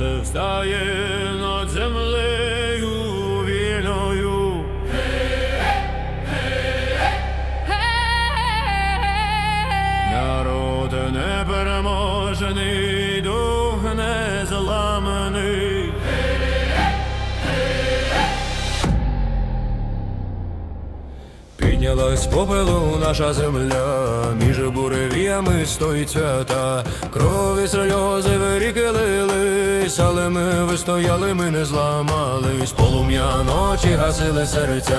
Сонце встає над землею вільною. Народ непереможений, дух незламаний. Піднялась попелу наша земля, між буревіями стоїть свята, крові сльози в ріки лились, але ми вистояли, ми не зламались, полум'я ночі гасили серця,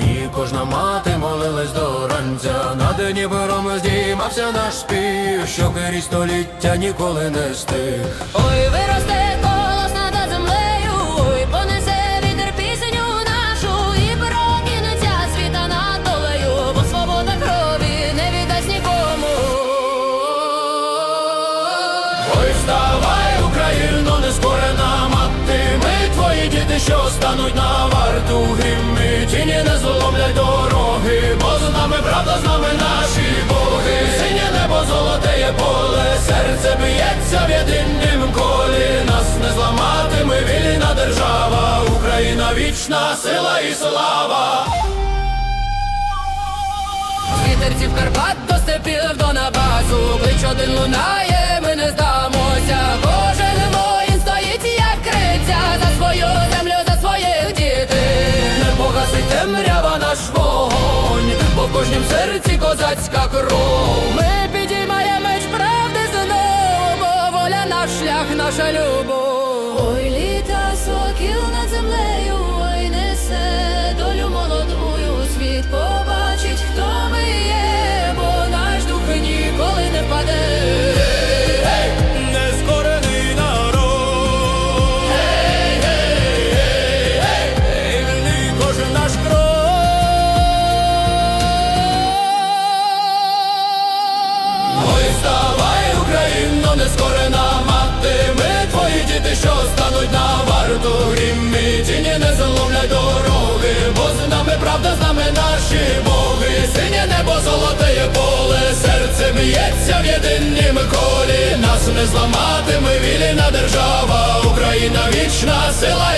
і кожна мати молилась до ранця. На дні бером здіймався наш спів, що крізь століття ніколи не стих. Ой, стануть на варту гримми, тіні не зломлять дороги, бо з нами правда, з нами наші боги, синє небо, золоте є поле, серце б'ється в єдинім колі, нас не зламати, ми вільна держава, Україна вічна, сила і слава. З вітерців Карпат до степів до Набасу, серці козацька кров. Ми підіймаємо меч правди знову, воля наш шлях, наша любов. Наші боги, синє небо, золоте поле, серце б'ється в єдинім колі, нас не зламати, ми вільна держава, Україна вічна, сила